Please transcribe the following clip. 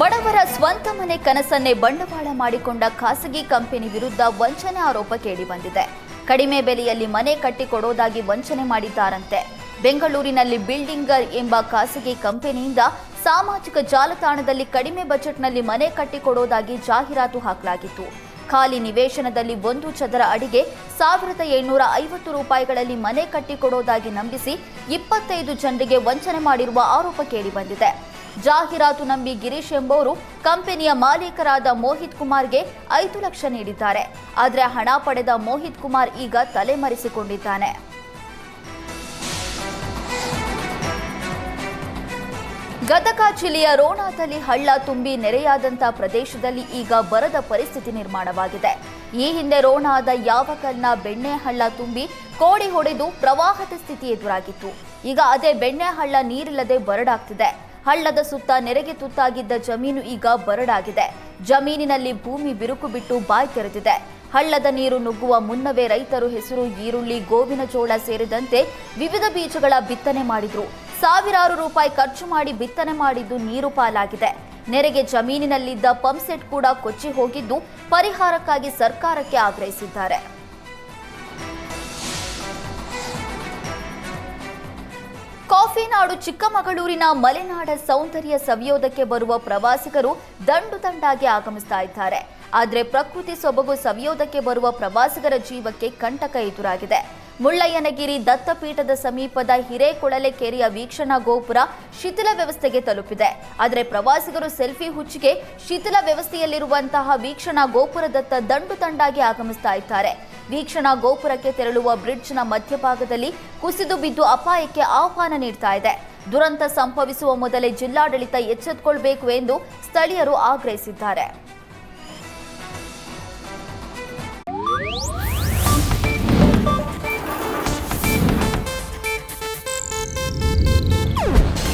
ಬಡವರ ಸ್ವಂತ ಮನೆ ಕನಸನ್ನೇ ಬಂಡವಾಳ ಮಾಡಿಕೊಂಡ ಖಾಸಗಿ ಕಂಪನಿ ವಿರುದ್ಧ ವಂಚನೆ ಆರೋಪ ಕೇಳಿಬಂದಿದೆ. ಕಡಿಮೆ ಬೆಲೆಯಲ್ಲಿ ಮನೆ ಕಟ್ಟಿಕೊಡೋದಾಗಿ ವಂಚನೆ ಮಾಡಿದ್ದಾರಂತೆ. ಬೆಂಗಳೂರಿನಲ್ಲಿ ಬಿಲ್ಡಿಂಗರ್ ಎಂಬ ಖಾಸಗಿ ಕಂಪನಿಯಿಂದ ಸಾಮಾಜಿಕ ಜಾಲತಾಣದಲ್ಲಿ ಕಡಿಮೆ ಬಜೆಟ್ನಲ್ಲಿ ಮನೆ ಕಟ್ಟಿಕೊಡೋದಾಗಿ ಜಾಹೀರಾತು ಹಾಕಲಾಗಿತ್ತು. ಖಾಲಿ ನಿವೇಶನದಲ್ಲಿ ಒಂದು ಚದರ ಅಡಿಗೆ ಸಾವಿರದ ಏಳ್ನೂರ ಐವತ್ತು ರೂಪಾಯಿಗಳಲ್ಲಿ ಮನೆ ಕಟ್ಟಿಕೊಡೋದಾಗಿ ನಂಬಿಸಿ ಇಪ್ಪತ್ತೈದು ಜನರಿಗೆ ವಂಚನೆ ಮಾಡಿರುವ ಆರೋಪ ಕೇಳಿಬಂದಿದೆ. ಜಾಹೀರಾತು ನಂಬಿ ಗಿರೀಶ್ ಎಂಬುವರು ಕಂಪನಿಯ ಮಾಲೀಕರಾದ ಮೋಹಿತ್ ಕುಮಾರ್ಗೆ ಐದು ಲಕ್ಷ ನೀಡಿದ್ದಾರೆ. ಆದರೆ ಹಣ ಪಡೆದ ಮೋಹಿತ್ ಕುಮಾರ್ ಈಗ ತಲೆಮರೆಸಿಕೊಂಡಿದ್ದಾನೆ. ಗದಗ ಜಿಲ್ಲೆಯ ರೋಣಾದಲ್ಲಿ ಹಳ್ಳ ತುಂಬಿ ನೆರೆಯಾದಂಥ ಪ್ರದೇಶದಲ್ಲಿ ಈಗ ಬರದ ಪರಿಸ್ಥಿತಿ ನಿರ್ಮಾಣವಾಗಿದೆ. ಈ ಹಿಂದೆ ರೋಣಾದ ಯಾವಕಲ್ನ ಬೆಣ್ಣೆ ಹಳ್ಳ ತುಂಬಿ ಕೋಡಿ ಹೊಡೆದು ಪ್ರವಾಹದ ಸ್ಥಿತಿ ಎದುರಾಗಿತ್ತು. ಈಗ ಅದೇ ಬೆಣ್ಣೆ ಹಳ್ಳ ನೀರಿಲ್ಲದೆ ಬರಡಾಗ್ತಿದೆ. ಹಳ್ಳದ ಸುತ್ತ ನೆರೆಗೆ ತುತ್ತಾಗಿದ್ದ ಜಮೀನು ಈಗ ಬರಡಾಗಿದೆ. ಜಮೀನಿನಲ್ಲಿ ಭೂಮಿ ಬಿರುಕು ಬಿಟ್ಟು ಬಾಯ್ ತೆರೆದಿದೆ. ಹಳ್ಳದ ನೀರು ನುಗ್ಗುವ ಮುನ್ನವೇ ರೈತರು ಹೆಸರು ಈರುಳ್ಳಿ, ಗೋವಿನ ಜೋಳ ಸೇರಿದಂತೆ ವಿವಿಧ ಬೀಜಗಳ ಬಿತ್ತನೆ ಮಾಡಿದ್ರು. ಸಾವಿರಾರು ರೂಪಾಯಿ ಖರ್ಚು ಮಾಡಿ ಬಿತ್ತನೆ ಮಾಡಿದ್ದು ನೀರು ಪಾಲಾಗಿದೆ. ನೆರೆಗೆ ಜಮೀನಿನಲ್ಲಿದ್ದ ಪಂಪ್ಸೆಟ್ ಕೂಡ ಕೊಚ್ಚಿ ಹೋಗಿದ್ದು ಪರಿಹಾರಕ್ಕಾಗಿ ಸರ್ಕಾರಕ್ಕೆ ಆಗ್ರಹಿಸಿದ್ದಾರೆ. ಕಾಫಿ ನಾಡು ಚಿಕ್ಕಮಗಳೂರಿನ ಮಲೆನಾಡ ಸೌಂದರ್ಯ ಸವಿಯೋದಕ್ಕೆ ಬರುವ ಪ್ರವಾಸಿಗರು ದಂಡು ದಂಡಾಗಿ ಆಗಮಿಸ್ತಾ ಇದ್ದಾರೆ. ಆದರೆ ಪ್ರಕೃತಿ ಸೊಬಗು ಸವಿಯೋದಕ್ಕೆ ಬರುವ ಪ್ರವಾಸಿಗರ ಜೀವಕ್ಕೆ ಕಂಟಕ ಎದುರಾಗಿದೆ. ಮುಳ್ಳಯ್ಯನಗಿರಿ ದತ್ತಪೀಠದ ಸಮೀಪದ ಹಿರೇಕೊಳಲೆ ಕೆರೆಯ ವೀಕ್ಷಣಾ ಗೋಪುರ ಶಿಥಿಲ ವ್ಯವಸ್ಥೆಗೆ ತಲುಪಿದೆ. ಆದರೆ ಪ್ರವಾಸಿಗರು ಸೆಲ್ಫಿ ಹುಚ್ಚಿಗೆ ಶಿಥಿಲ ವ್ಯವಸ್ಥೆಯಲ್ಲಿರುವಂತಹ ವೀಕ್ಷಣಾ ಗೋಪುರದತ್ತ ದಂಡು ತಂಡಾಗಿ ಆಗಮಿಸ್ತಾ ಇದ್ದಾರೆ. ವೀಕ್ಷಣಾ ಗೋಪುರಕ್ಕೆ ತೆರಳುವ ಬ್ರಿಡ್ಜ್ನ ಮಧ್ಯಭಾಗದಲ್ಲಿ ಕುಸಿದು ಬಿದ್ದು ಅಪಾಯಕ್ಕೆ ಆಹ್ವಾನ ನೀಡ್ತಾ ಇದೆ. ದುರಂತ ಸಂಭವಿಸುವ ಮೊದಲೇ ಜಿಲ್ಲಾಡಳಿತ ಎಚ್ಚೆತ್ತುಕೊಳ್ಬೇಕು ಎಂದು ಸ್ಥಳೀಯರು ಆಗ್ರಹಿಸಿದ್ದಾರೆ.